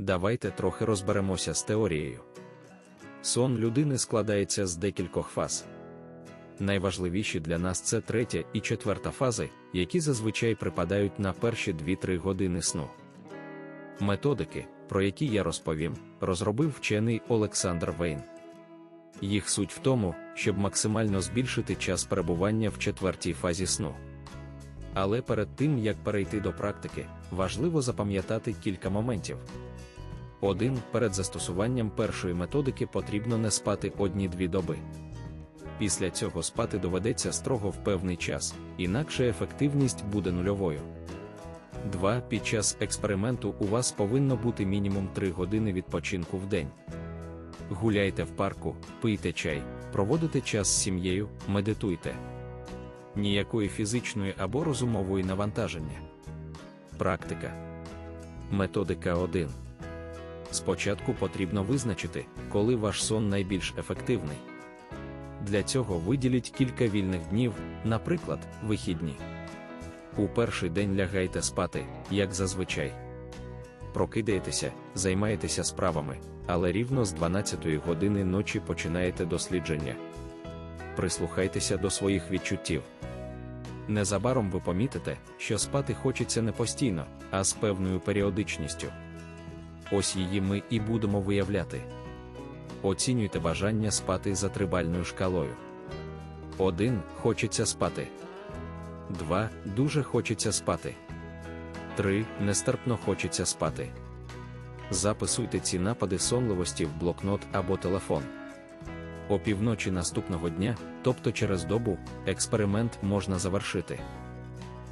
давайте трохи розберемося з теорією. Сон людини складається з декількох фаз. Найважливіші для нас це третя і четверта фази, які зазвичай припадають на перші 2-3 години сну. Методики, про які я розповім, розробив вчений Олександр Вейн. Їх суть в тому, щоб максимально збільшити час перебування в четвертій фазі сну. Але перед тим як перейти до практики, важливо запам'ятати кілька моментів. Один перед застосуванням першої методики потрібно не спати одні-дві доби. Після цього спати доведеться строго в певний час, інакше ефективність буде нульовою. 2. Під час експерименту у вас повинно бути мінімум 3 години відпочинку в день. Гуляйте в парку, пийте чай, проводите час з сім'єю, медитуйте. Ніякої фізичної або розумової навантаження. Практика. Методика 1. Спочатку потрібно визначити, коли ваш сон найбільш ефективний. Для цього виділіть кілька вільних днів, наприклад, вихідні. У перший день лягайте спати, як зазвичай. Прокидаєтеся, займаєтеся справами, але рівно з 12 години ночі починаєте дослідження. Прислухайтеся до своїх відчуттів. Незабаром ви помітите, що спати хочеться не постійно, а з певною періодичністю. Ось її ми і будемо виявляти. Оцінюйте бажання спати за трибальною шкалою. 1. Хочеться спати. 2. Дуже хочеться спати. 3. Нестерпно хочеться спати. Записуйте ці напади сонливості в блокнот або телефон. Опівночі наступного дня, тобто через добу, експеримент можна завершити.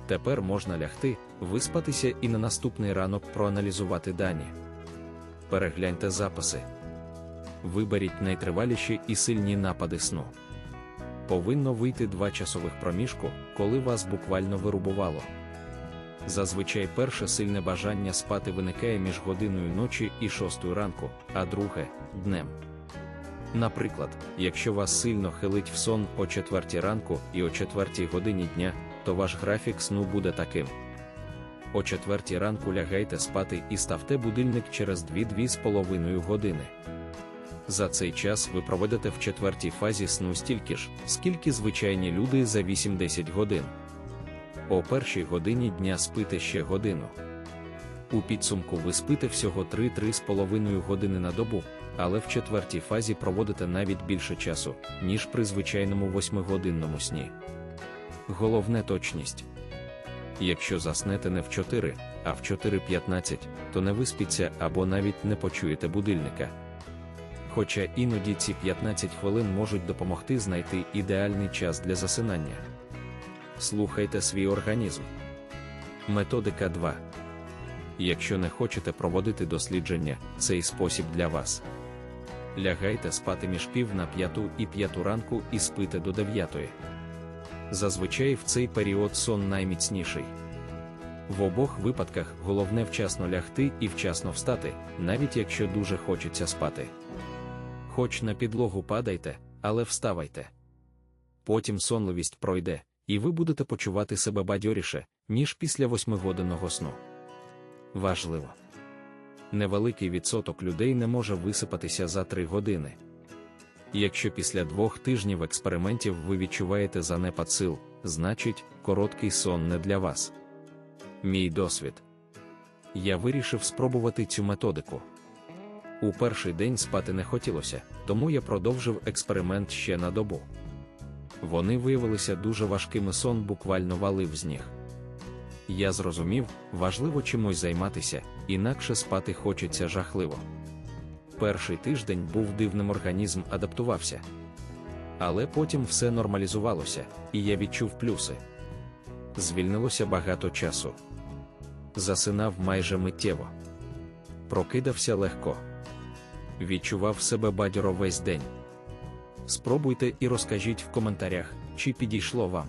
Тепер можна лягти, виспатися і на наступний ранок проаналізувати дані. Перегляньте записи. Виберіть найтриваліші і сильні напади сну. Повинно вийти два часових проміжку, коли вас буквально вирубувало. Зазвичай перше сильне бажання спати виникає між годиною ночі і шостою ранку, а друге днем. Наприклад, якщо вас сильно хилить в сон о 4 ранку і о 4 годині дня, то ваш графік сну буде таким. О 4 ранку лягайте спати і ставте будильник через 2-2,5 години. За цей час ви проведете в четвертій фазі сну стільки ж, скільки звичайні люди за 8-10 годин. О першій годині дня спите ще годину. У підсумку ви спите всього 3-3,5 години на добу, але в четвертій фазі проводите навіть більше часу, ніж при звичайному 8-годинному сні. Головне точність. Якщо заснете не в 4, а в 4.15, то не виспіться або навіть не почуєте будильника. Хоча іноді ці 15 хвилин можуть допомогти знайти ідеальний час для засинання. Слухайте свій організм. Методика 2. Якщо не хочете проводити дослідження, цей спосіб для вас. Лягайте спати між пів на п'яту і п'яту ранку і спите до дев'ятої. Зазвичай в цей період сон найміцніший. В обох випадках головне вчасно лягти і вчасно встати, навіть якщо дуже хочеться спати. Хоч на підлогу падайте, але вставайте. Потім сонливість пройде, і ви будете почувати себе бадьоріше, ніж після восьмигодинного сну. Важливо. Невеликий відсоток людей не може висипатися за три години. Якщо після двох тижнів експериментів ви відчуваєте занепад сил, значить, короткий сон не для вас. Мій досвід. Я вирішив спробувати цю методику. У перший день спати не хотілося, тому я продовжив експеримент ще на добу. Вони виявилися дуже важкими сон буквально валив з ніг. Я зрозумів, важливо чимось займатися, інакше спати хочеться жахливо. Перший тиждень був дивним організм адаптувався. Але потім все нормалізувалося, і я відчув плюси. Звільнилося багато часу. Засинав майже миттєво. Прокидався легко. Відчував себе бадьоро весь день. Спробуйте і розкажіть в коментарях, чи підійшло вам.